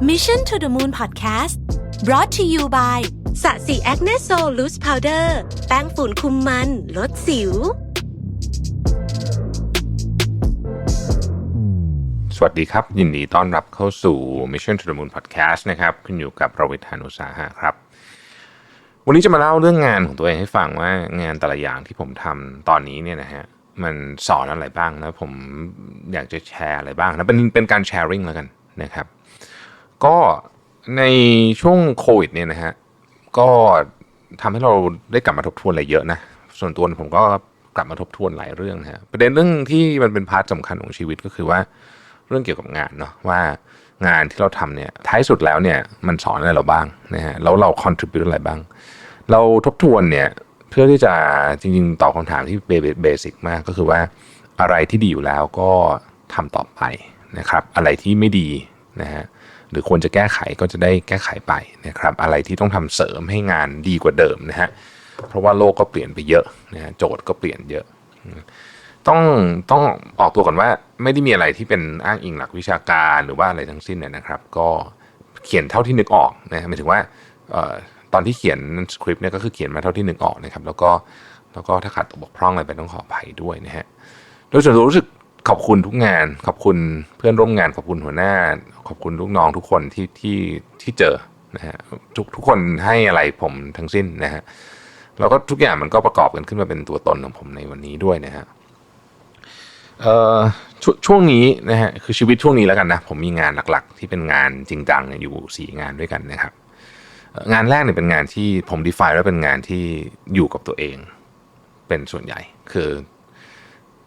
Mission to the Moon Podcast brought to you by สะสีแอคเนสโซลูสพาวเดอร์แป้งฝุ่นคุมมัน ลดสิว สวัสดีครับ ยินดีต้อนรับเข้าสู่ Mission to the Moon Podcast นะครับคุณอยู่กับประวิทยานุสาหะครับ วันนี้จะมาเล่าเรื่องงานของตัวเองให้ฟังว่างานแต่ละอย่างที่ผมทำตอนนี้เนี่ยนะฮะมันสอนอะไรบ้างแล้วผมอยากจะแชร์อะไรบ้างนะเป็นเป็นการแชร์ริ่งแล้วกันนะครับ ก็ในช่วงโควิดเนี่ยนะฮะก็ทำให้เราได้กลับมาทบทวนอะไรเยอะนะ ส่วนตัวผมก็กลับมาทบทวนหลายเรื่องนะฮะประเด็นเรื่องที่มันเป็นพาร์ทสำคัญของชีวิตก็คือว่าเรื่องเกี่ยวกับงานเนาะว่างานที่เราทำเนี่ยท้ายสุดแล้วเนี่ยมันสอนอะไรเราบ้างนะฮะแล้วเรา contribute อะไรบ้าง เราทบทวนเนี่ยเพื่อที่จะจริงๆตอบคำถามที่เบสิกมากก็คือว่าอะไรที่ดีอยู่แล้วก็ทำต่อไปนะครับ อะไรที่ไม่ดีนะฮะ หรือควรจะแก้ไขก็จะได้แก้ไขไปนะครับ อะไรที่ต้องทำเสริมให้งานดีกว่าเดิมนะฮะเพราะว่าโลกก็เปลี่ยนไปเยอะนะฮะโจทย์ก็เปลี่ยนเยอะ ต้องต้องออกตัวก่อนว่าไม่ได้มีอะไรที่เป็นอ้างอิงหลักวิชาการหรือว่าอะไรทั้งสิ้นเนี่ยนะครับ ก็เขียนเท่าที่นึกออกนะหมายถึงว่าออตอนที่เขียนสคริปต์เนี่ยก็คือเขียนมาเท่าที่นึกออกนะครับ แล้วก็แล้วก็ถ้าขาดตกบกพร่องอะไรไปต้องขออภัยด้วยนะฮะโดยส่วนตัวรู้สึก ขอบคุณทุกงาน ขอบคุณเพื่อนร่วมงานขอบคุณหัวหน้า ขอบคุณลูกน้องทุกคนที่ที่ที่เจอนะฮะทุกทุกคนให้อะไรผมทั้งสิ้นนะฮะแล้วก็ทุกอย่างมันก็ประกอบกันขึ้นมาเป็นตัวตนของผมในวันนี้ด้วยนะฮะเอ่อชช่วงนี้นะฮะคือชีวิตช่วงนี้แล้วกันนะ ผมมีงานหลักๆ ที่เป็นงานจริงจังอยู่สี่งานด้วยกันนะครับ งานแรกเนี่ยเป็นงานที่ผม define ว่าเป็นงานที่อยู่กับตัวเอง เป็นส่วนใหญ่ คือ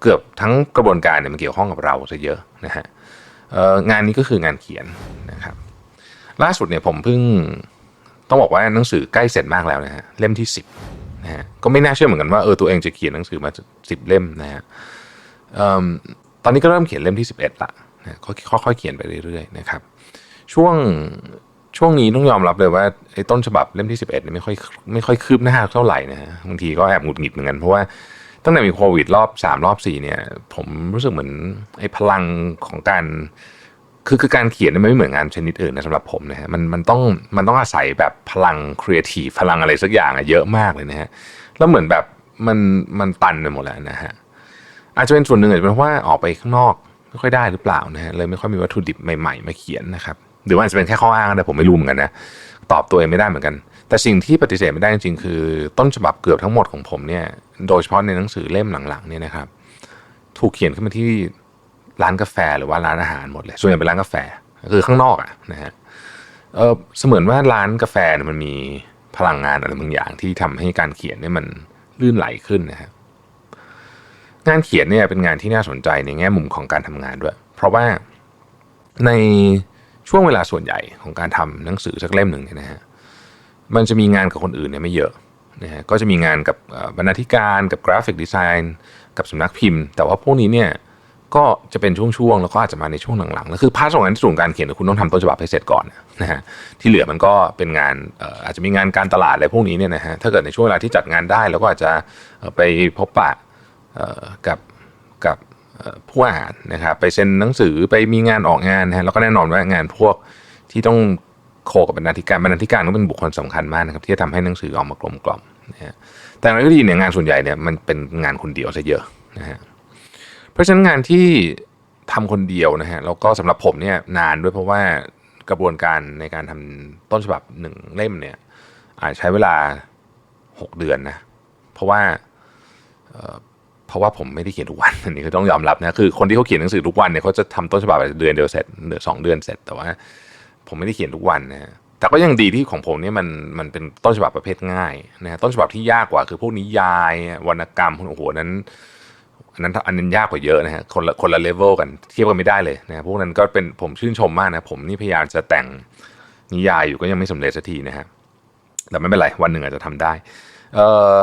เกือบทั้งกระบวนการเนี่ยมันเกี่ยวข้องกับเราซะเยอะนะฮะงานนี้ก็คืองานเขียนนะครับ ล่าสุดเนี่ยผมเพิ่งต้องบอกว่าหนังสือใกล้เสร็จมากแล้วนะฮะเล่มที่สิบนะฮะก็ไม่น่าเชื่อเหมือนกันว่าเออตัวเองจะเขียนหนังสือมาสิบเล่มนะฮะตอนนี้ก็เริ่มเขียนเล่มที่ 11ละนะก็ค่อยๆเขียนไปเรื่อยๆนะครับช่วงช่วงนี้ต้องยอมรับเลยว่าไอ้ต้นฉบับเล่มที่ 11เนี่ยไม่ค่อยไม่ค่อยคืบหน้าเท่าไหร่นะฮะบางทีก็แอบหงุดหงิดเหมือนกันเพราะว่า ตั้งแต่มีโควิดรอบ3รอบ4เนี่ย ผมรู้สึกเหมือนไอ้พลังของการคือคือการเขียนเนี่ยมันไม่เหมือนงานชนิดอื่นนะสำหรับผมนะฮะมันมันต้องมันต้องอาศัยแบบพลังครีเอทีฟพลังอะไรสักอย่างอะเยอะมากเลยนะฮะแล้วเหมือนแบบมันมันตันไปหมดแล้วนะฮะอาจจะเป็นส่วนหนึ่งอาจจะเป็นเพราะว่าออกไปข้างนอกไม่ค่อยได้หรือเปล่านะฮะเลยไม่ค่อยมีวัตถุดิบใหม่ๆมาเขียนนะครับหรือว่าอาจจะเป็นแค่ข้ออ้างแต่ผมไม่รู้เหมือนกันนะตอบตัวเองไม่ได้เหมือนกัน แต่สิ่งที่ปฏิเสธไม่ได้จริงๆ คือต้นฉบับเกือบทั้งหมดของผมเนี่ย โดยเฉพาะในหนังสือเล่มหลังๆเนี่ยนะครับ ถูกเขียนขึ้นมาที่ร้านกาแฟหรือว่าร้านอาหารหมดเลย ส่วนใหญ่เป็นร้านกาแฟ คือข้างนอกอะนะฮะเออเสมือนว่าร้านกาแฟมันมีพลังงานอะไรบางอย่างที่ทำให้การเขียนเนี่ยมันลื่นไหลขึ้นนะฮะงานเขียนเนี่ยเป็นงานที่น่าสนใจในแง่มุมของการทำงานด้วย เพราะว่าในช่วงเวลาส่วนใหญ่ของการทำหนังสือสักเล่มหนึ่งเนี่ยนะฮะ มันจะมีงานกับคนอื่นเนี่ยไม่เยอะนะฮะก็จะมีงานกับบรรณาธิการกับกราฟิกดีไซน์กับสำนักพิมพ์ แต่ว่าพวกนี้เนี่ยก็จะเป็นช่วงๆ แล้วก็อาจจะมาในช่วงหลังๆแล้วคือพาร์ทของงานที่สูงการเขียนคุณต้องทำต้นฉบับให้เสร็จก่อนนะฮะที่เหลือมันก็เป็นงานอาจจะมีงานการตลาดอะไรพวกนี้เนี่ยนะฮะถ้าเกิดในช่วงเวลาที่จัดงานได้เราก็อาจจะไปพบปะกับกับผู้อ่านนะครับไปเซ็นหนังสือไปมีงานออกงานนะฮะแล้วก็แน่นอนว่างานพวกที่ต้อง โคกับบรรณาธิการบรรณาธิการก็เป็นบุคคลสำคัญมากนะครับที่จะทำให้หนังสือออกมากลมกล่อมนะฮะแต่อย่างไรก็ดีเนี่ยงานส่วนใหญ่เนี่ยมันเป็นงานคนเดียวซะเยอะนะฮะเพราะฉะนั้นงานที่ทำคนเดียวนะฮะแล้วก็สำหรับผมเนี่ยนานด้วยเพราะว่ากระบวนการในการทำต้นฉบับหนึ่งเล่มเนี่ยอาจใช้เวลา 6 เดือนนะเพราะว่าเพราะว่าผมไม่ได้เขียนทุกวันอันนี้ก็ต้องยอมรับนะคือคนที่เขาเขียนหนังสือทุกวันเนี่ยเขาจะทำต้นฉบับเดือนเดียวเสร็จหรือนสองเดือนเสร็จแต่ว่า ผมไม่ได้เขียนทุกวันนะฮะแต่ก็ยังดีที่ของผมเนี่ยมันมันเป็นต้นฉบับประเภทง่ายนะฮะต้นฉบับที่ยากกว่าคือพวกนิยายวรรณกรรมโอ้โหนั้นอันนั้นอันนั้นยากกว่าเยอะนะฮะคนละคนละเลเวลกันเทียบกันไม่ได้เลยนะฮะพวกนั้นก็เป็นผมชื่นชมมากนะผมนี่พยายามจะแต่งนิยายอยู่ก็ยังไม่สำเร็จสักทีนะฮะแต่ไม่เป็นไรวันหนึ่งอาจจะทำได้ เอ่อ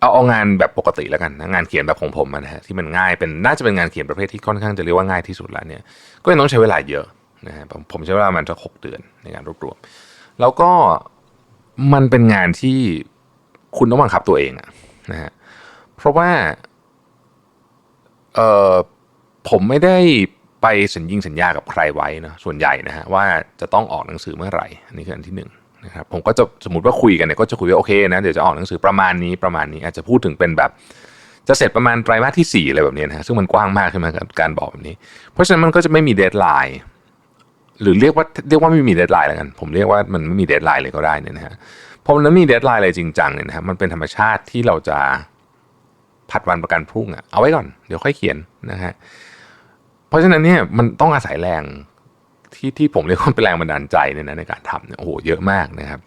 เอาเอางานแบบปกติแล้วกันนะงานเขียนแบบของผมนะฮะที่มันง่ายเป็นน่าจะเป็นงานเขียนประเภทที่ค่อนข้างจะเรียกว่าง่ายที่สุดแล้วเนี่ยก็ยังต้องใช้เวลาเยอะ นะฮะผมผมใช้เวลาประมันจะหกเดือนในการรวบรวม แล้วก็มันเป็นงานที่คุณต้องบังคับตัวเองอะนะฮะเพราะว่าเออผมไม่ได้ไปสัญญิงสัญญากับใครไว้นะส่วนใหญ่นะฮะว่าจะต้องออกหนังสือเมื่อไหร่อันนี้คืออันที่หนึ่งนะครับผมก็จะสมมติว่าคุยกันเนี่ยก็จะคุยว่าโอเคนะเดี๋ยวจะออกหนังสือประมาณนี้ประมาณนี้ อาจจะพูดถึงเป็นแบบจะเสร็จประมาณไตรมาสที่สี่อะไรแบบนี้นะซึ่งมันกว้างมากใช่ไหมกับการบอกแบบนี้ เพราะฉะนั้นมันก็จะไม่มีเดทไลน์ หรือเรียกว่าเรียกว่าไม่มีเดทไลน์แล้วกัน ผมเรียกว่ามันไม่มีเดทไลน์เลยก็ได้เนี่ยนะฮะพอมันไม่มีเดทไลน์อะไรจริงจังเนี่ยนะฮะมันเป็นธรรมชาติที่เราจะผัดวันประกันพรุ่งอะเอาไว้ก่อนเดี๋ยวค่อยเขียนนะฮะเพราะฉะนั้นเนี่ยมันต้องอาศัยแรงที่ที่ผมเรียกว่าเป็นแรงบันดาลใจเนี่ยนะในการทำเนี่ยโอ้โหเยอะมากนะครับ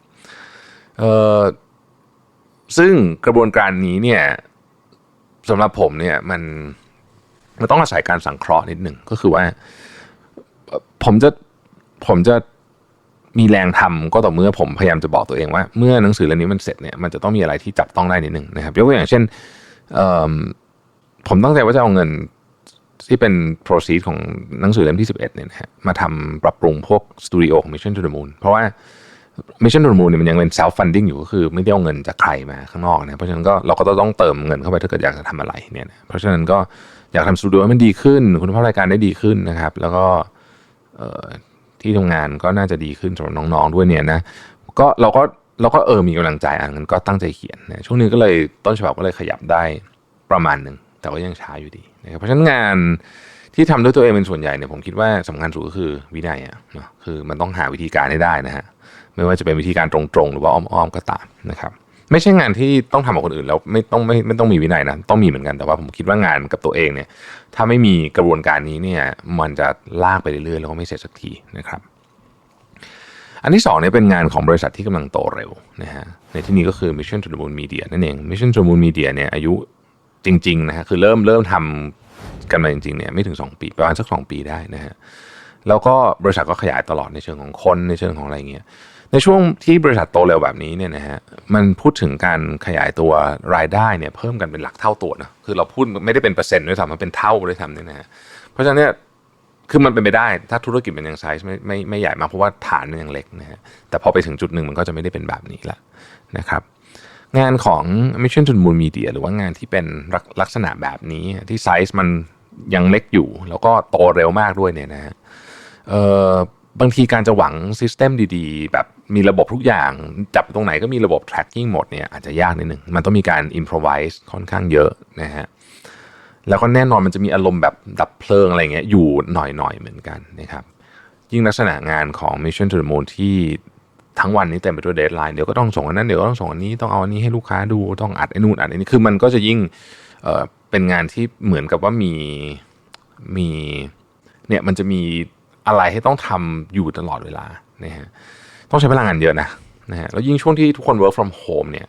เอ่อซึ่งกระบวนการนี้เนี่ยสำหรับผมเนี่ยมันมันต้องอาศัยการสังเคราะห์นิดหนึ่งก็คือว่า ผมจะ ผมจะมีแรงทำก็ต่อเมื่อผมพยายามจะบอกตัวเองว่า เมื่อหนังสือเล่มนี้มันเสร็จเนี่ยมันจะต้องมีอะไรที่จับต้องได้นิดหนึ่งนะครับยกตัวอย่างเช่นผมตั้งใจว่าจะเอาเงินที่เป็น proceed ของหนังสือเล่มที่ 11เนี่ยนะฮะมาทำปรับปรุงพวกสตูดิโอของ Mission to the Moon เพราะว่า Mission to the Moon เนี่ยมันยังเป็น self funding อยู่ก็คือไม่ได้เอาเงินจากใครมาข้างนอกนะเพราะฉะนั้นก็เราก็ต้องเติมเงินเข้าไปถ้าเกิดอยากจะทำอะไรเนี่ยนะเพราะฉะนั้นก็อยากทำสตูดิโอให้มันดีขึ้น คุณภาพรายการได้ดีขึ้นนะครับ แล้วก็ ที่ทำงานก็น่าจะดีขึ้นสำหรับน้องๆด้วยเนี่ยนะก็เราก็เราก็เออมีกำลังใจอะงั้นก็ตั้งใจเขียนนะช่วงนี้ก็เลยต้นฉบับก็เลยขยับได้ประมาณหนึ่งแต่ก็ยังช้าอยู่ดีนะครับเพราะฉะนั้นงานที่ทำด้วยตัวเองเป็นส่วนใหญ่เนี่ยผมคิดว่าสำคัญสุดก็คือวินัยอะเนะคือมันต้องหาวิธีการให้ได้นะฮะไม่ว่าจะเป็นวิธีการตรงๆ หรือว่าอ้อมๆก็ตามนะครับ ไม่ใช่งานที่ต้องทำกับคนอื่นแล้วไม่ต้องไม่ไม่ต้องมีวินัยนะต้องมีเหมือนกันแต่ว่าผมคิดว่างานกับตัวเองเนี่ย ถ้าไม่มีกระบวนการนี้เนี่ย มันจะลากไปเรื่อยๆแล้วก็ไม่เสร็จสักทีนะครับ อันที่สองเนี่ยเป็นงานของบริษัทที่กำลังโตเร็วนะฮะในที่นี้ก็คือ Mission to the Moon Media นั่นเอง Mission to the Moon Media เนี่ยอายุจริงๆนะฮะคือเริ่มเริ่มทำกันมาจริงๆเนี่ยไม่ถึง 2 ปีประมาณสัก 2 ปีได้นะฮะแล้วก็บริษัทก็ขยายตลอดในเชิงของคนในเชิงของอะไรเงี้ย ในช่วงที่บริษัทโตเร็วแบบนี้เนี่ยนะฮะมันพูดถึงการขยายตัวรายได้เนี่ยเพิ่มกันเป็นหลักเท่าตัวนะคือเราพูดไม่ได้เป็นเปอร์เซ็นต์ด้วยซ้ำมันเป็นเท่าด้วยซ้ำเนี่ยนะฮะเพราะฉะนั้นเนี่ยคือมันเป็นไปได้ถ้าธุรกิจมันยังไซส์ไม่ไม่ไม่ใหญ่มากเพราะว่าฐานมันยังเล็กนะฮะแต่พอไปถึงจุดหนึ่งมันก็จะไม่ได้เป็นแบบนี้ละนะครับงานของ Mission to the Moon Media หรือว่างานที่เป็นลักลักษณะแบบนี้ที่ไซส์มันยังเล็กอยู่ แล้วก็โตเร็วมากด้วยเนี่ยนะฮะเอ่อ บางทีการจะหวังซิสเต็มดีๆ แบบมีระบบทุกอย่าง จับตรงไหนก็มีระบบ tracking หมดเนี่ยอาจจะยากนิดนึง มันต้องมีการ improvise ค่อนข้างเยอะนะฮะแล้วก็แน่นอนมันจะมีอารมณ์แบบดับเพลิงอะไรเงี้ยอยู่หน่อยๆเหมือนกันนะครับยิ่งลักษณะงานของ Mission to the Moon ที่ทั้งวันนี้เต็มไปด้วยเดทไลน์เดี๋ยวก็ต้องส่งอันนั้นเดี๋ยวก็ต้องส่งอันนี้ต้องเอาอันนี้ให้ลูกค้าดูต้องอัดไอ้นู่นอัดไอ้นี่คือมันก็จะยิ่งเเป็นงานที่เหมือนกับว่ามีมีเนี่ยมันจะมี อะไรให้ต้องทำอยู่ตลอดเวลานะฮะต้องใช้พลังงานเยอะนะนะฮะแล้วยิ่งช่วงที่ทุกคน work from home เนี่ย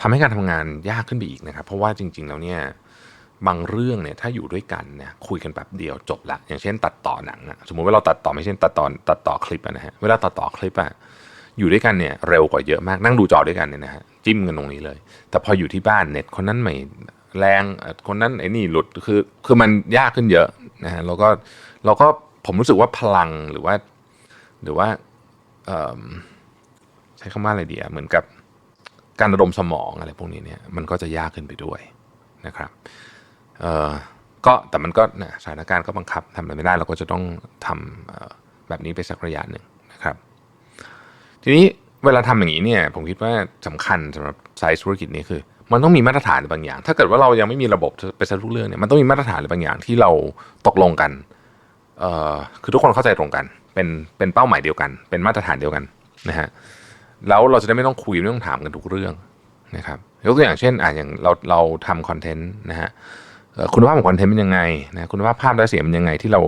ทำให้การทำงานยากขึ้นไปอีกนะครับ เพราะว่าจริง ๆ แล้วเนี่ยบางเรื่องเนี่ยถ้าอยู่ด้วยกันเนี่ยคุยกันแบบเดียวจบละ อย่างเช่น ตัดต่อหนังอะสมมุติว่าเราตัดต่อไม่ใช่ตัดต่อตัดต่อคลิปนะฮะเวลาตัดต่อคลิปอะอยู่ด้วยกันเนี่ยเร็วกว่าเยอะมากนั่งดูจอด้วยกันเนี่ยนะฮะจิ้มกันตรงนี้เลย แต่พออยู่ที่บ้านเน็ตคนนั้นไม่ แรงคนนั้นไอ้นี่หลุดคือคือมันยากขึ้นเยอะนะฮะแล้วก็เราก็ผมรู้สึกว่าพลังหรือว่า หรือว่าใช้คำว่าอะไรดีอะเหมือนกับการระดมสมองอะไรพวกนี้เนี่ยมันก็จะยากขึ้นไปด้วยนะครับเออก็แต่มันก็นะสถานการณ์ก็บังคับทำอะไรไม่ได้เราก็จะต้องทำแบบนี้ไปสักระยะหนึ่งนะครับ ทีนี้เวลาทำอย่างนี้เนี่ยผมคิดว่าสำคัญสำหรับไซส์ธุรกิจนี้คือ มันต้องมีมาตรฐานบางอย่าง ถ้าเกิดว่าเรายังไม่มีระบบไปซะทุกเรื่องเนี่ยมันต้องมีมาตรฐานบางอย่างที่เราตกลงกันเอ่อคือทุกคนเข้าใจตรงกัน เป็นเป็นเป้าหมายเดียวกัน เป็นมาตรฐานเดียวกันนะฮะแล้วเราจะได้ไม่ต้องคุยไม่ต้องถามกันทุกเรื่องนะครับยกตัวอย่างเช่นอะอย่างเราเราทำคอนเทนต์นะฮะคุณภาพของคอนเทนต์เป็นยังไงนะคุณภาพภาพและเสียงเป็นยังไงที่เรา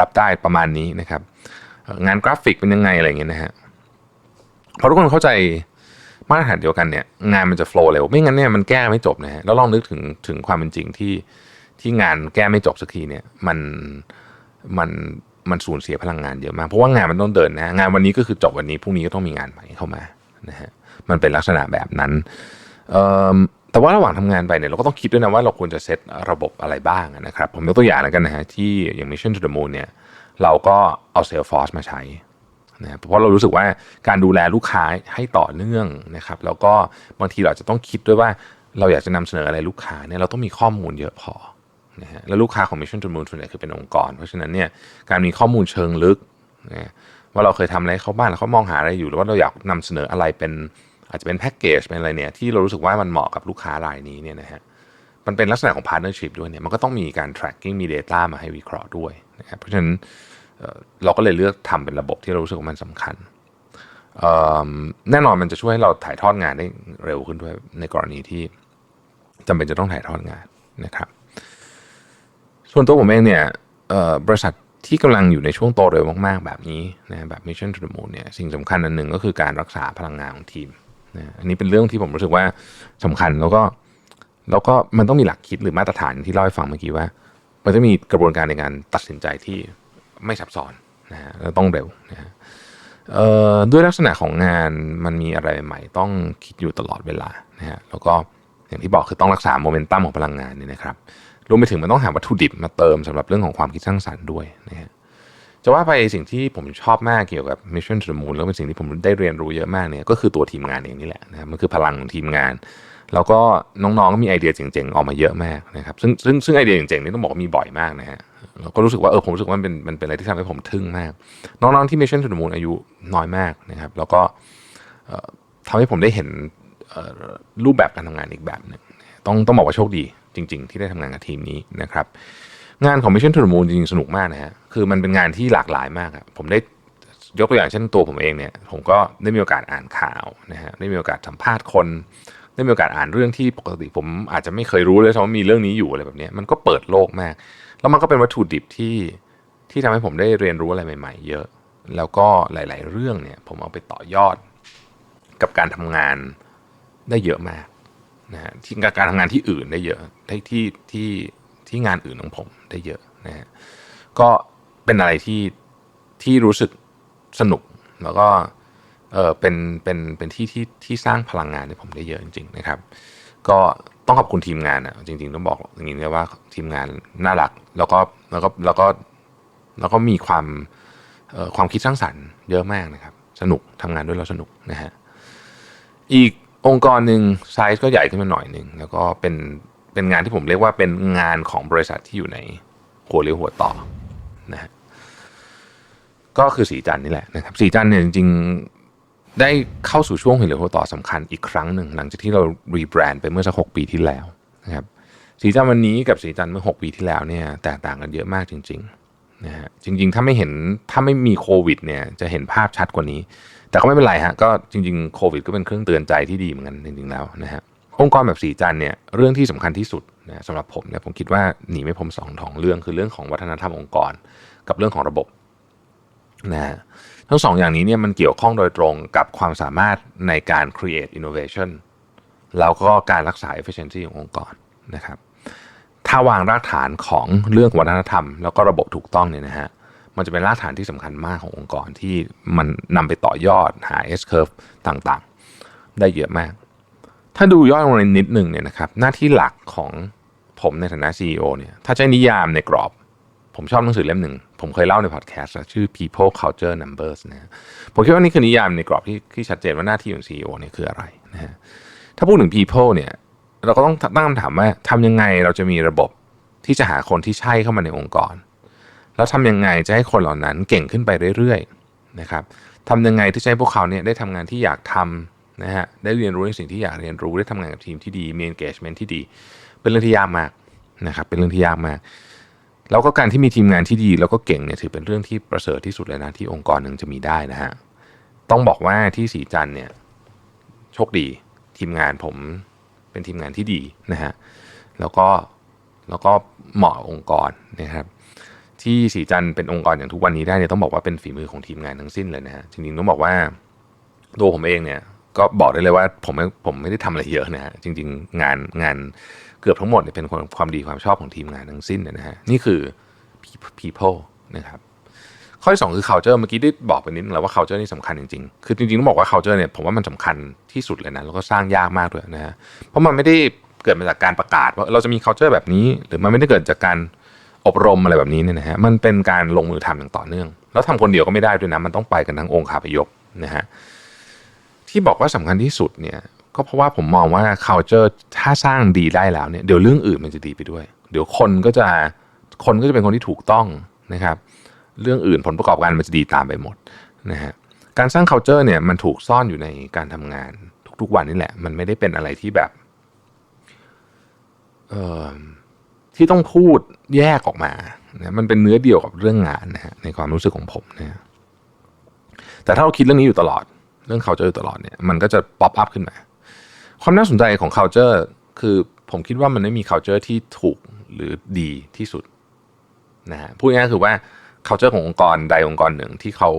รับได้ประมาณนี้นะครับ งานกราฟิกเป็นยังไงอะไรอย่างเงี้ยนะฮะพอทุกคนเข้าใจ มาตรฐานเดียวกันเนี่ยงานมันจะโฟล์เร็ว ไม่งั้นเนี่ยมันแก้ไม่จบนะฮะแล้วลองนึกถึงถึงความเป็นจริงที่ที่งานแก้ไม่จบสักทีเนี่ยมันมันมันสูญเสียพลังงานเยอะมากเพราะว่างานมันต้องเดินนะงานวันนี้ก็คือจบวันนี้พรุ่งนี้ก็ต้องมีงานใหม่เข้ามานะฮะมันเป็นลักษณะแบบนั้นเอ่อแต่ว่าระหว่างทำงานไปเนี่ยเราก็ต้องคิดด้วยนะว่าเราควรจะเซตระบบอะไรบ้างนะครับ ผมยกตัวอย่างแล้วกันนะฮะที่อย่าง Mission to the Moon เนี่ยเราก็เอา Salesforce มาใช้ นะเพราะเรารู้สึกว่าการดูแลลูกค้าให้ต่อเนื่องนะครับแล้วก็บางทีเราอาจจะต้องคิดด้วยว่าเราอยากจะนำเสนออะไรลูกค้าเนี่ยเราต้องมีข้อมูลเยอะพอนะฮะแล้วลูกค้าของ Mission to Moon ส่วนใหญ่คือเป็นองค์กร เพราะฉะนั้นเนี่ยการมีข้อมูลเชิงลึกนะว่าเราเคยทำอะไรให้เขาบ้างแล้วเขามองหาอะไรอยู่หรือว่าเราอยากนำเสนออะไรเป็นอาจจะเป็นแพ็กเกจเป็นอะไรเนี่ยที่เรารู้สึกว่ามันเหมาะกับลูกค้ารายนี้เนี่ยนะฮะมันเป็นลักษณะของ partnership ด้วยเนี่ยมันก็ต้องมีการ tracking มี data มาให้วิเคราะห์ด้วยนะครับเพราะฉะนั้น เราก็เลยเลือกทำเป็นระบบที่เรารู้สึกว่ามันสำคัญ แน่นอนมันจะช่วยให้เราถ่ายทอดงานได้เร็วขึ้นด้วยในกรณีที่จำเป็นจะต้องถ่ายทอดงานนะครับ ส่วนตัวผมเองเนี่ยบริษัทที่กำลังอยู่ในช่วงโตเร็วมากๆ แบบนี้นะแบบ Mission to the Moon เนี่ยสิ่งสำคัญอันหนึ่งก็คือการรักษาพลังงานของทีมนะอันนี้เป็นเรื่องที่ผมรู้สึกว่าสำคัญแล้วก็แล้วก็มันต้องมีหลักคิดหรือมาตรฐานที่เล่าให้ฟังเมื่อกี้ว่า มันจะมีกระบวนการในการตัดสินใจที่ ไม่ซับซ้อนนะฮะแล้วต้องเร็วนะฮะด้วยลักษณะของงานมันมีอะไรใหม่ต้องคิดอยู่ตลอดเวลานะฮะแล้วก็อย่างที่บอกคือต้องรักษาโมเมนตัมของพลังงานนี่นะครับรวมไปถึงมันต้องหาวัตถุดิบมาเติมสำหรับเรื่องของความคิดสร้างสรรค์ด้วยนะฮะจะว่าไปสิ่งที่ผมชอบมากเกี่ยวกับ Mission to the Moon แล้วเป็นสิ่งที่ผมได้เรียนรู้เยอะมากเนี่ยก็คือตัวทีมงานเองนี่แหละนะครับมันคือพลังของทีมงาน แล้วก็น้องๆก็มีไอเดียเจ๋งๆออกมาเยอะมากนะครับซึ่งซึ่งซึ่งไอเดียเจ๋งๆนี่ต้องบอกว่ามีบ่อยมากนะฮะ เราก็รู้สึกว่าเออผมรู้สึกว่ามันเป็นมันเป็นอะไรที่ทำให้ผมทึ่งมาก น้องๆที่ Mission to the Moon อายุน้อยมากนะครับ แล้วก็ทำให้ผมได้เห็นรูปแบบการทำงานอีกแบบหนึ่งต้องต้องบอกว่าโชคดีจริง ๆ ที่ได้ทำงานกับทีมนี้นะครับงานของ Mission to the Moon จริงๆ สนุกมากนะฮะ คือมันเป็นงานที่หลากหลายมากอะผมได้ยกตัวอย่างเช่นตัวผมเองเนี่ย ผมก็ได้มีโอกาสอ่านข่าวนะฮะ ได้มีโอกาสสัมภาษณ์คน ได้มีโอกาสอ่านเรื่องที่ปกติผมอาจจะไม่เคยรู้เลยว่ามีเรื่องนี้อยู่อะไรแบบนี้ มันก็เปิดโลกมาก แล้วมันก็เป็นวัตถุดิบที่ที่ทำให้ผมได้เรียนรู้อะไรใหม่ ๆ เยอะ แล้วก็หลาย ๆ เรื่องเนี่ย ผมเอาไปต่อยอดกับการทำงานได้เยอะมากนะฮะที่การทำงานที่อื่นได้เยอะได้ที่ที่ที่งานอื่นของผมได้เยอะนะฮะก็เป็นอะไรที่ที่รู้สึกสนุกแล้วก็ เออเป็นเป็นเป็นที่ที่ที่สร้างพลังงานให้ผมได้เยอะจริง ๆ นะครับ ก็ต้องขอบคุณทีมงานอะจริง ๆ ต้องบอกอย่างนี้เลยว่าทีมงานน่ารักแล้วก็แล้วก็แล้วก็แล้วก็มีความเอ่อความคิดสร้างสรรค์เยอะมากนะครับ สนุกทำงานด้วยแล้วสนุกนะฮะอีกองค์กรหนึ่งไซส์ก็ใหญ่ขึ้นมาหน่อยหนึ่งแล้วก็เป็นเป็นงานที่ผมเรียกว่าเป็นงานของบริษัทที่อยู่ในหัวเรียวหัวต่อนะฮะก็คือสีจันนี่แหละนะครับ สีจันเนี่ยจริงๆ ได้เข้าสู่ช่วงหัวเรียวหัวต่อสำคัญอีกครั้งหนึ่งหลังจากที่เรารีแบรนด์ไปเมื่อสักหกปีที่แล้วนะครับสีจันทร์วันนี้กับสีจันทร์เมื่อ 6 ปีที่แล้วเนี่ยแตกต่างกันเยอะมากจริงๆนะฮะจริง ๆ ถ้าไม่เห็นถ้าไม่มีโควิดเนี่ยจะเห็นภาพชัดกว่านี้ แต่ก็ไม่เป็นไรฮะก็จริงๆโควิดก็เป็นเครื่องเตือนใจที่ดีเหมือนกันจริงๆแล้วนะฮะองค์กรแบบสีจันทร์เนี่ยเรื่องที่สำคัญที่สุดนะสำหรับผมเนี่ยผมคิดว่าหนีไม่พ้นสองทองเรื่องคือเรื่องของวัฒนธรรมองค์กร กับเรื่องของระบบนะฮะ ทั้งสองอย่างนี้เนี่ยมันเกี่ยวข้องโดยตรงกับความสามารถในการ create innovation แล้วก็การรักษา efficiency ขององค์กรนะครับ ถ้าวางรากฐานของเรื่องวัฒนธรรม แล้วก็ระบบถูกต้องเนี่ยนะฮะมันจะเป็นรากฐานที่สำคัญมากขององค์กรที่มันนำไปต่อยอดหา S curve ต่างๆ ได้เยอะมาก ถ้าดูย่อยลงไปนิดหนึ่งเนี่ยนะครับหน้าที่หลักของผมในฐานะ CEO เนี่ยถ้าใช้นิยามในกรอบ ผมชอบหนังสือเล่มหนึ่ง ผมเคยเล่าในพอดแคสต์อะชื่อ People Culture Numbers นะฮะผมคิดว่านี่คือนิยามในกรอบที่ที่ชัดเจนว่าหน้าที่ของ CEO เนี่ยคืออะไรนะฮะถ้าพูดถึง people เนี่ย เราก็ต้องตั้งคำถามว่าทำยังไงเราจะมีระบบที่จะหาคนที่ใช่เข้ามาในองค์กร แล้วทำยังไงจะให้คนเหล่านั้นเก่งขึ้นไปเรื่อยๆนะครับทำยังไงที่จะให้พวกเขาเนี่ยได้ทำงานที่อยากทำนะฮะได้เรียนรู้ในสิ่งที่อยากเรียนรู้ได้ทำงานกับทีมที่ดีมี engagement ที่ดี เป็นเรื่องที่ยากมากนะครับเป็นเรื่องที่ยากมาก แล้วก็การที่มีทีมงานที่ดีแล้วก็เก่งเนี่ยถือเป็นเรื่องที่ประเสริฐที่สุดเลยนะที่องค์กรหนึ่งจะมีได้นะฮะต้องบอกว่าที่สีจันเนี่ยโชคดีทีมงานผมเป็นทีมงานที่ดีนะฮะแล้วก็แล้วก็เหมาะองค์กรนะครับที่สีจันเป็นองค์กรอย่างทุกวันนี้ได้เนี่ยต้องบอกว่าเป็นฝีมือของทีมงานทั้งสิ้นเลยนะฮะจริงๆต้องบอกว่าตัวผมเองเนี่ยก็บอกได้เลยว่าผมผมไม่ได้ทำอะไรเยอะนะฮะจริง ๆ งานงาน กือบทั้งหมดเนี่ยเป็นความความดีความชอบของทีมงานทั้งสิ้นนะฮะนี่คือ people นะครับข้อที่สองคือ culture เมื่อกี้ได้บอกไปนิดนึงแล้วว่า culture นี่สำคัญจริงๆ คือจริงๆต้องบอกว่า culture เนี่ยผมว่ามันสำคัญที่สุดเลยนะแล้วก็สร้างยากมากด้วยนะฮะเพราะมันไม่ได้เกิดมาจากการประกาศว่าเราจะมี culture แบบนี้ หรือมันไม่ได้เกิดจากการอบรมอะไรแบบนี้เนี่ยนะฮะมันเป็นการลงมือทำอย่างต่อเนื่อง แล้วทำคนเดียวก็ไม่ได้ด้วยนะมันต้องไปกันทั้งองค์คาพยพนะฮะที่บอกว่าสำคัญที่สุดเนี่ย ก็เพราะว่าผมมองว่า culture ถ้าสร้างดีได้แล้วเนี่ยเดี๋ยวเรื่องอื่นมันจะดีไปด้วย เดี๋ยวคนก็จะคนก็จะเป็นคนที่ถูกต้องนะครับ เรื่องอื่นผลประกอบการมันจะดีตามไปหมดนะฮะการสร้าง culture เนี่ยมันถูกซ่อนอยู่ในการทำงานทุกๆวันนี่แหละ มันไม่ได้เป็นอะไรที่แบบเอ่อที่ต้องพูดแยกออกมานะมันเป็นเนื้อเดียวกับเรื่องงานนะฮะในความรู้สึกของผมนะฮะแต่ถ้าเราคิดเรื่องนี้อยู่ตลอด เรื่อง culture อยู่ตลอดเนี่ยมันก็จะ pop up ขึ้นมา ความน่าสนใจของ culture คือผมคิดว่ามันไม่มี culture ที่ถูกหรือดีที่สุดนะฮะพูดง่ายๆคือว่า culture ขององค์กรใดองค์กรหนึ่งที่เขา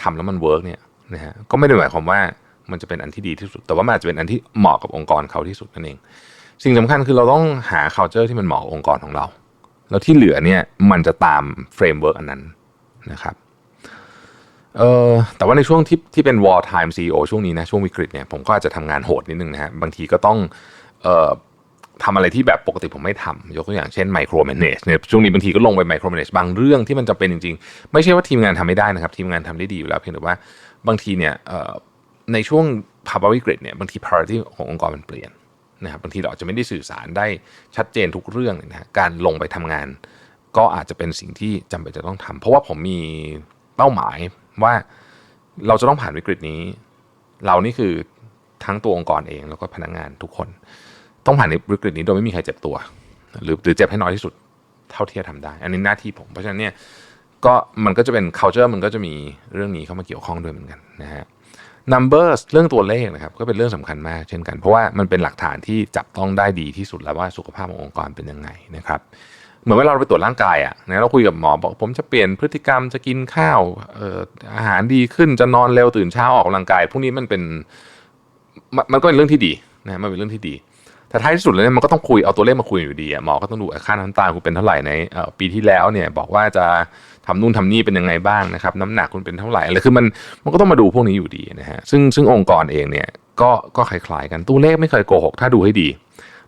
ทำแล้วมันเวิร์กเนี่ยนะฮะก็ไม่ได้หมายความว่ามันจะเป็นอันที่ดีที่สุด แต่ว่ามันอาจจะเป็นอันที่เหมาะกับองค์กรเขาที่สุดนั่นเอง สิ่งสำคัญคือเราต้องหา culture ที่มันเหมาะองค์กรของเรา แล้วที่เหลือเนี่ยมันจะตามเฟรมเวิร์กอันนั้นนะครับ เออแต่ว่าในช่วงที่ที่เป็น war time CEO ช่วงนี้นะช่วงวิกฤตเนี่ยผมก็อาจจะทำงานโหดนิดนึงนะฮะบางทีก็ต้องเอ่อทำอะไรที่แบบปกติผมไม่ทำยกตัวอย่างเช่น micro manage เนี่ยช่วงนี้บางทีก็ลงไป micro manage บางเรื่องที่มันจะเป็นจริงๆ ไม่ใช่ว่าทีมงานทำไม่ได้นะครับ ทีมงานทำได้ดีอยู่แล้วเพียงแต่ว่าบางทีเนี่ยเอ่อในช่วงภาวะวิกฤตเนี่ยบางที priority ขององค์กรมันเปลี่ยนนะครับบางทีเราอาจจะไม่ได้สื่อสารได้ชัดเจนทุกเรื่องนะฮะการลงไปทำงาน ก็อาจจะเป็นสิ่งที่จำเป็นจะต้องทำเพราะว่าผมมีเป้าหมาย ว่าเราจะต้องผ่านวิกฤตนี้ เรานี่คือทั้งตัวองค์กรเองแล้วก็พนักงานทุกคน ต้องผ่านวิกฤตนี้โดยไม่มีใครเจ็บตัว หรือหรือเจ็บให้น้อยที่สุดเท่าที่จะทำได้ อันนี้หน้าที่ผม เพราะฉะนั้นเนี่ยก็มันก็จะเป็น culture มันก็จะมีเรื่องนี้เข้ามาเกี่ยวข้องด้วยเหมือนกันนะฮะ numbers เรื่องตัวเลขนะครับก็เป็นเรื่องสำคัญมากเช่นกัน เพราะว่ามันเป็นหลักฐานที่จับต้องได้ดีที่สุดแล้วว่าสุขภาพขององค์กรเป็นยังไงนะครับ เหมือนเวลาเราไปตรวจร่างกายอะนะเราคุยกับหมอบอกผมจะเปลี่ยนพฤติกรรมจะกินข้าวเอออาหารดีขึ้นจะนอนเร็วตื่นเช้าออกกำลังกายพวกนี้มันเป็นมันมันก็เป็นเรื่องที่ดีนะมันเป็นเรื่องที่ดี แต่ท้ายที่สุดแล้วเนี่ยมันก็ต้องคุยเอาตัวเลขมาคุยอยู่ดีอะหมอก็ต้องดูค่าน้ำตาลคุณเป็นเท่าไหร่ในปีที่แล้วเนี่ยบอกว่าจะทำนู่นทำนี่เป็นยังไงบ้างนะครับ น้ำหนักคุณเป็นเท่าไหร่อะไรคือมันมันก็ต้องมาดูพวกนี้อยู่ดีนะฮะซึ่งซึ่งองค์กรเองเนี่ยก็ก็คล้ายๆกันตัวเลขไม่เคยโกหกถ้าดูให้ดี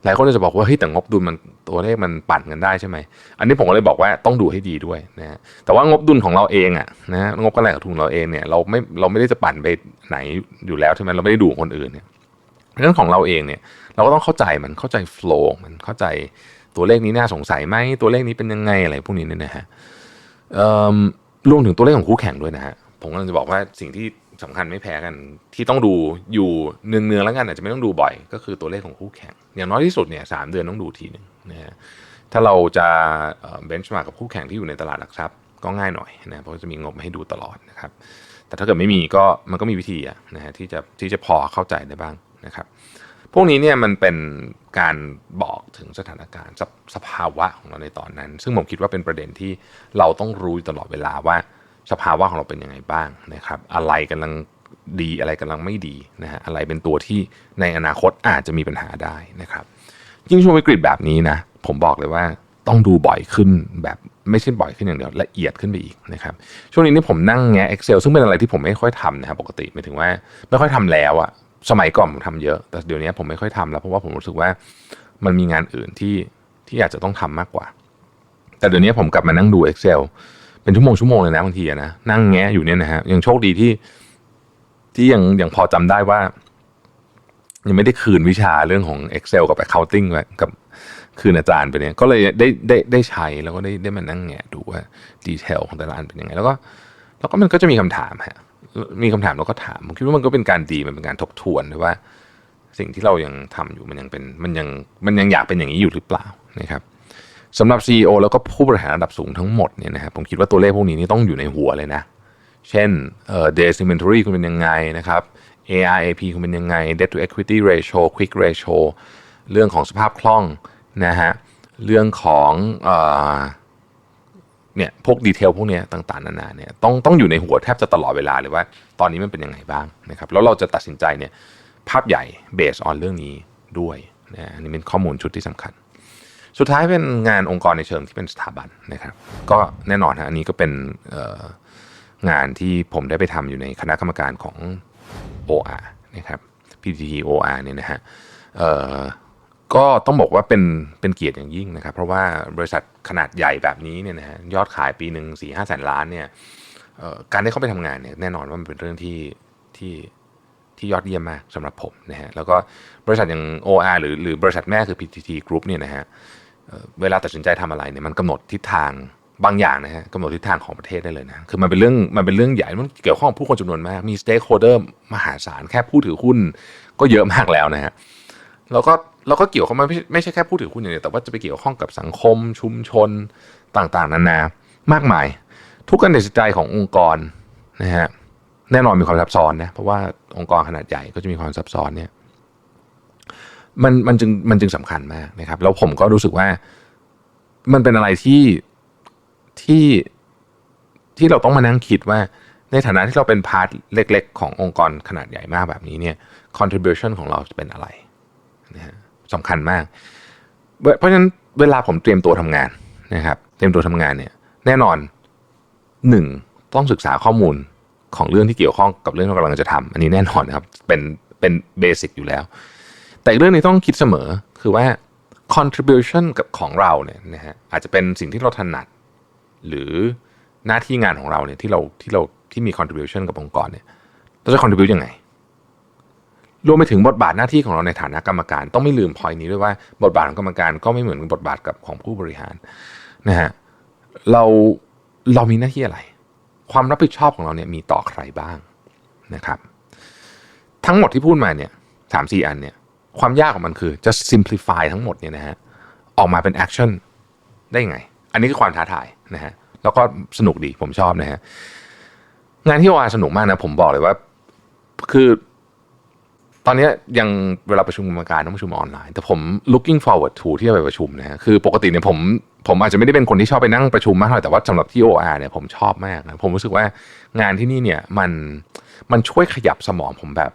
หลายคนจะบอกว่าเฮ้ยแต่งบดุลมันตัวเลขมันปั่นกันได้ใช่ไหมอันนี้ผมก็เลยบอกว่าต้องดูให้ดีด้วยนะฮะแต่ว่างบดุลของเราเองอะนะฮะงบกระแหล่งทุนเราเองเนี่ยเราไม่เราไม่ได้จะปั่นไปไหนอยู่แล้วใช่ไหมเราไม่ได้ดูคนอื่นเนี่ยเรื่องของเราเองเนี่ยเราก็ต้องเข้าใจมันเข้าใจโฟล์มันเข้าใจตัวเลขนี้น่าสงสัยไหมตัวเลขนี้เป็นยังไงอะไรพวกนี้เนี่ยนะฮะเอิ่มรวมถึงตัวเลขของคู่แข่งด้วยนะฮะผมกำลังจะบอกว่าสิ่งที่ สำคัญไม่แพ้กันที่ต้องดูอยู่เนืองๆแล้วกันอาจจะไม่ต้องดูบ่อย ก็คือตัวเลขของคู่แข่ง อย่างน้อยที่สุดเนี่ยสามเดือนต้องดูทีหนึ่งนะฮะถ้าเราจะเบนช์มากับคู่แข่งที่อยู่ในตลาดหลักทรัพย์ก็ง่ายหน่อยนะเพราะจะมีงบให้ดูตลอดนะครับ แต่ถ้าเกิดไม่มีก็มันก็มีวิธีนะฮะที่จะที่จะพอเข้าใจได้บ้างนะครับ พวกนี้เนี่ยมันเป็นการบอกถึงสถานการณ์สสภาวะของเราในตอนนั้น ซึ่งผมคิดว่าเป็นประเด็นที่เราต้องรู้ตลอดเวลาว่า สภาวะของเราเป็นยังไงบ้างนะครับ อะไรกำลังดีอะไรกำลังไม่ดีนะฮะอะไรเป็นตัวที่ในอนาคตอาจจะมีปัญหาได้นะครับยิ่งช่วงวิกฤตแบบนี้นะผมบอกเลยว่าต้องดูบ่อยขึ้นแบบไม่ใช่บ่อยขึ้นอย่างเดียวละเอียดขึ้นไปอีกนะครับช่วงนี้นี่ผมนั่งแงะ Excel ซึ่งเป็นอะไรที่ผมไม่ค่อยทำนะครับปกติหมายถึงว่าไม่ค่อยทำแล้วอะสมัยก่อนผมทำเยอะ แต่เดี๋ยวนี้ผมไม่ค่อยทำแล้วเพราะว่าผมรู้สึกว่ามันมีงานอื่นที่ที่อยากจะต้องทำมากกว่า แต่เดี๋ยวนี้ผมกลับมานั่งดู Excel เป็นชั่วโมงชั่วโมงเลยนะบางทีนะนั่งแงะอยู่เนี่ยนะฮะยังโชคดีที่ ที่ยังยังพอจำได้ว่า ยังไม่ได้คืนวิชาเรื่องของ Excel กับ Accounting ไว้กับคืนอาจารย์ไปเนี่ยก็เลยได้ได้ได้ใช้แล้วก็ได้ได้มานั่งแงะดูว่าดีเทลของแต่ละอันเป็นยังไง แล้วก็ แล้วก็มันก็จะมีคำถามฮะมีคำถามแล้วก็ถามผมคิดว่ามันก็เป็นการดีมันเป็นการทบทวนด้วยว่า สิ่งที่เรายังทำอยู่มันยังเป็นมันยังมันยังอยากเป็นอย่างนี้อยู่หรือเปล่านะครับ สำหรับ CEO แล้วก็ผู้บริหารระดับสูงทั้งหมดเนี่ยนะครับผมคิดว่าตัวเลขพวกนี้นี่ต้องอยู่ในหัวเลยนะ เช่นเอ่อ days inventory คุณเป็นยังไงนะครับ ARAP คุณเป็นยังไง debt to equity ratio quick ratio เรื่องของสภาพคล่องนะฮะเรื่องของเอ่อเนี่ยพวกดีเทลพวกนี้ต่างๆนานาเนี่ยต้องต้องอยู่ในหัวแทบจะตลอดเวลาเลยว่า ตอนนี้มันเป็นยังไงบ้างนะครับแล้วเราจะตัดสินใจเนี่ยภาพใหญ่เบสออนเรื่องนี้ด้วยนะอันนี้เป็นข้อมูลชุดที่สำคัญ สุดท้ายเป็นงานองค์กรในเชิงที่เป็นสถาบันนะครับ ก็แน่นอนฮะอันนี้ก็เป็นงานที่ผมได้ไปทำอยู่ในคณะกรรมการของ OR นะครับ PTT OR เนี่ยนะฮะก็ต้องบอกว่าเป็นเป็นเกียรติอย่างยิ่งนะครับ เพราะว่าบริษัทขนาดใหญ่แบบนี้เนี่ยนะฮะยอดขายปีหนึ่งสี่ห้าแสนล้านเนี่ยการได้เข้าไปทำงานเนี่ยแน่นอนว่ามันเป็นเรื่องที่ที่ที่ยอดเยี่ยมมากสำหรับผมนะฮะแล้วก็บริษัทอย่าง OR หรือหรือบริษัทแม่คือ PTT Group เนี่ยนะฮะ เวลาตัดสินใจทำอะไรเนี่ยมันกำหนดทิศทางบางอย่างนะฮะกำหนดทิศทางของประเทศได้เลยนะ คือมันเป็นเรื่องมันเป็นเรื่องใหญ่ มันเกี่ยวข้องกับผู้คนจำนวนมาก มีสเต็กโฮเดอร์มหาศาล แค่ผู้ถือหุ้นก็เยอะมากแล้วนะฮะ แล้วก็แล้วก็เกี่ยวข้องไม่ไม่ใช่แค่ผู้ถือหุ้นอย่างเดียว แต่ว่าจะไปเกี่ยวข้องกับสังคมชุมชนต่างๆ นานามากมาย ทุกการตัดสินใจขององค์กรนะฮะ แน่นอนมีความซับซ้อนนะ เพราะว่าองค์กรขนาดใหญ่ก็จะมีความซับซ้อนเนี่ย มันมันจึงมันจึงสำคัญมากนะครับ แล้วผมก็รู้สึกว่ามันเป็นอะไรที่ที่ที่เราต้องมานั่งคิดว่า ในฐานะที่เราเป็นพาร์ทเล็ก ๆ ขององค์กรขนาดใหญ่มากแบบนี้เนี่ย contribution ของเราจะเป็นอะไรนะฮะสำคัญมาก เพราะฉะนั้นเวลาผมเตรียมตัวทำงานนะครับ เตรียมตัวทำงานเนี่ย แน่นอนหนึ่งต้องศึกษาข้อมูลของเรื่องที่เกี่ยวข้องกับเรื่องที่เรากำลังจะทำอันนี้แน่นอนครับ เป็นเป็นเบสิกอยู่แล้ว แต่อีกเรื่องหนึงต้องคิดเสมอคือว่า contribution กับของเราเนี่ยนะฮะอาจจะเป็นสิ่งที่เราถนัด หรือหน้าที่งานของเราเนี่ยที่เราที่เราที่มี contribution กับองค์กรเนี่ยเราจะ contribute ยังไงรวมไปถึงบทบาทหน้าที่ของเราในฐานะกรรมการ ต้องไม่ลืมพอยนี้ด้วยว่าบทบาทของกรรมการก็ไม่เหมือนบทบาทกับของผู้บริหารนะฮะเราเรามีหน้าที่อะไร ความรับผิดชอบของเราเนี่ยมีต่อใครบ้างนะครับ ทั้งหมดที่พูดมาเนี่ยสามสี่อันเนี่ย ความยากของมันคือจะ simplify ทั้งหมดเนี่ยนะฮะออกมาเป็น action ได้ยังไง อันนี้คือความท้าทายนะฮะแล้วก็สนุกดีผมชอบนะฮะงานที่โออาสนุกมากนะผมบอกเลยว่าคือ ตอนนี้ยังเวลาประชุมกรรมการต้องประชุมออนไลน์ แต่ผม looking forward to ที่จะไปประชุมนะฮะคือปกติเนี่ยผมผมอาจจะไม่ได้เป็นคนที่ชอบไปนั่งประชุมมากเท่าไหร่แต่ว่าสำหรับที่ OR เนี่ยผมชอบมากนะผมรู้สึกว่างานที่นี่เนี่ยมันมันช่วยขยับสมองผมแบบ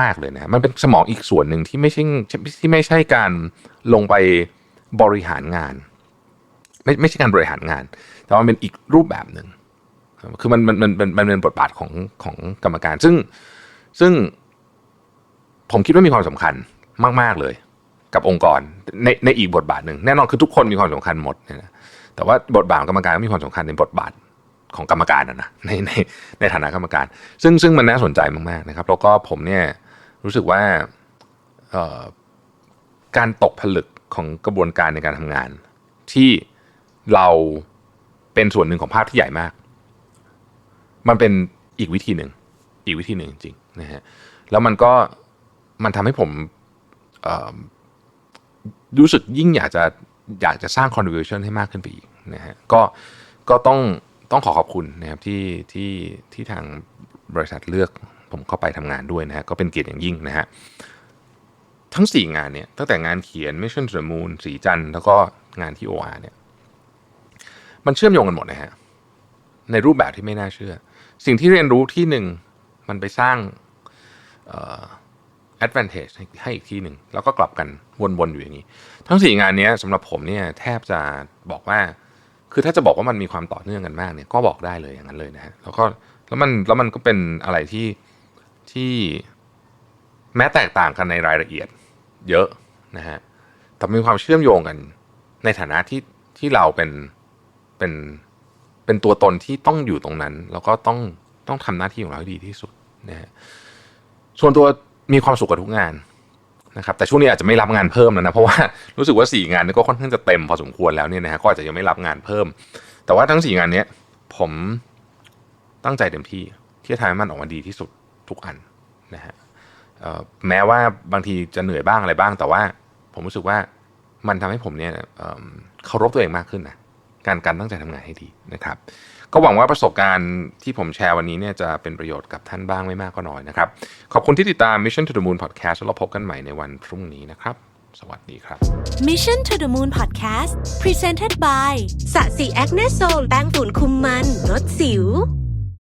มาก ๆเลยนะมันเป็นสมองอีกส่วนหนึ่งที่ไม่ใช่ที่ไม่ใช่การลงไปบริหารงาน ไม่ไม่ใช่การบริหารงาน แต่ว่าเป็นอีกรูปแบบหนึ่งคือมันมันมันมันมันเป็นบทบาทของของกรรมการ ซึ่งซึ่งผมคิดว่ามีความสำคัญมาก ๆเลย กับองค์กรในในอีกบทบาทหนึ่งแน่นอนคือทุกคนมีความสำคัญหมดนะแต่ว่าบทบาทของกรรมการก็มีความสำคัญในบทบาท ของกรรมการนะนะในในในฐานะกรรมการ ซึ่งซึ่งมันน่าสนใจมากๆนะครับ แล้วก็ผมเนี่ยรู้สึกว่าการตกผลึกของกระบวนการในการทำงาน ที่เราเป็นส่วนหนึ่งของภาพที่ใหญ่มาก มันเป็นอีกวิธีหนึ่งอีกวิธีหนึ่งจริงๆนะฮะแล้วมันก็มันทำให้ผมรู้สึกยิ่งอยากจะอยากจะสร้าง contribution ให้มากขึ้นไปอีกนะฮะก็ก็ต้อง ต้องขอขอบคุณนะครับที่ที่ที่ทางบริษัทเลือกผมเข้าไปทำงานด้วยนะฮะก็เป็นเกียรติอย่างยิ่งนะฮะทั้ง 4 งานเนี่ยตั้งแต่งานเขียน Mission to the Moon สีจันทร์แล้วก็งานที่ OR เนี่ยมันเชื่อมโยงกันหมดนะฮะในรูปแบบที่ไม่น่าเชื่อ สิ่งที่เรียนรู้ที่หนึ่งมันไปสร้างเอ่อ advantage ให้ให้อีกที่หนึ่งแล้วก็กลับกันวนๆอยู่อย่างนี้ ทั้งสี่งานเนี้ยสำหรับผมเนี่ยแทบจะบอกว่า คือถ้าจะบอกว่ามันมีความต่อเนื่องกันมากเนี่ยก็บอกได้เลยอย่างนั้นเลยนะฮะแล้วก็แล้วมันแล้วมันก็เป็นอะไรที่ที่แม้แตกต่างกันในรายละเอียด เยอะนะฮะแต่มีความเชื่อมโยงกันในฐานะที่ที่เราเป็นเป็นเป็นตัวตนที่ต้องอยู่ตรงนั้น แล้วก็ต้องต้องทำหน้าที่ของเราให้ดีที่สุดนะฮะส่วนตัวมีความสุขกับทุกงาน นะครับแต่ช่วงนี้อาจจะไม่รับงานเพิ่มแล้วนะเพราะว่ารู้สึกว่าสี่งานนี้ก็ค่อนข้างจะเต็มพอสมควรแล้วเนี่ยนะฮะก็อาจจะยังไม่รับงานเพิ่ม แต่ว่าทั้งสี่งานนี้ผมตั้งใจเต็มที่ที่จะทำให้มันออกมาดีที่สุดทุกอันนะฮะแม้ว่าบางทีจะเหนื่อยบ้างอะไรบ้าง แต่ว่าผมรู้สึกว่ามันทำให้ผมเนี่ยเคารพตัวเองมากขึ้นนะการการตั้งใจทำงานให้ดีนะครับ ก็หวังว่าประสบการณ์ที่ผมแชร์วันนี้เนี่ยจะเป็นประโยชน์กับท่านบ้างไม่มากก็น้อยนะครับ ขอบคุณที่ติดตาม Mission to the Moon Podcast แล้วเราพบกันใหม่ในวันพรุ่งนี้นะครับ สวัสดีครับ Mission to the Moon Podcast Presented by สะสีแอคเนโซลแป้งฝุ่นคุมมันลดสิว